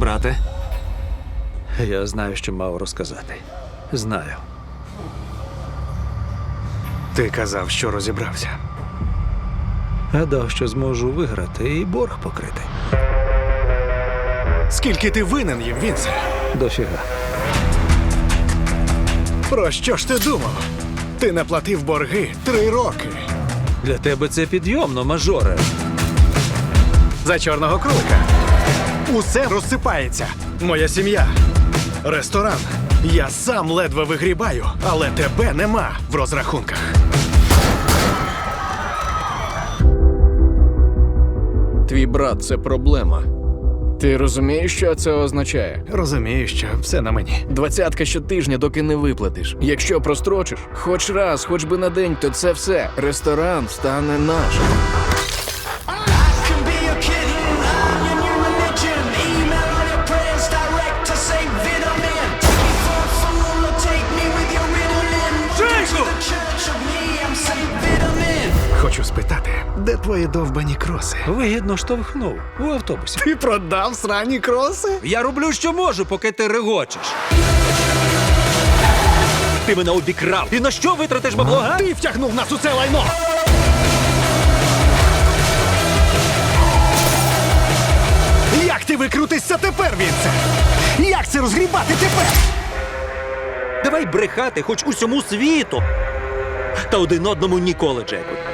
Брате, Я знаю, що мав розказати. Знаю. ти казав, що розібрався. Гадав, що зможу виграти і борг покрити. Скільки ти винен їм, Вінсе? Дофіга. Про що ж ти думав? Ти не платив борги три роки. Для тебе це підйомно, мажоре. За чорного кролика. Усе розсипається. Моя сім'я. Ресторан. Я сам ледве вигрібаю, але тебе нема в розрахунках. Твій брат це проблема. Ти розумієш, що це означає? Розумію, що все на мені. Двадцятка щотижня, доки не виплатиш. Якщо прострочиш, хоч раз, хоч би на день, то це все. Ресторан стане нашим. Хочу спитати, де твої довбані кроси? Вигідно штовхнув у автобусі. Ти продав срані кроси? Я роблю, що можу, поки ти регочеш. Ти мене обікрав. І на що витратиш бабло? га? Ти втягнув нас у це лайно! Як ти викрутишся тепер, Вінце? Як це розгрібати тепер? Давай брехати хоч усьому світу. Та один одному ніколи, Джеку.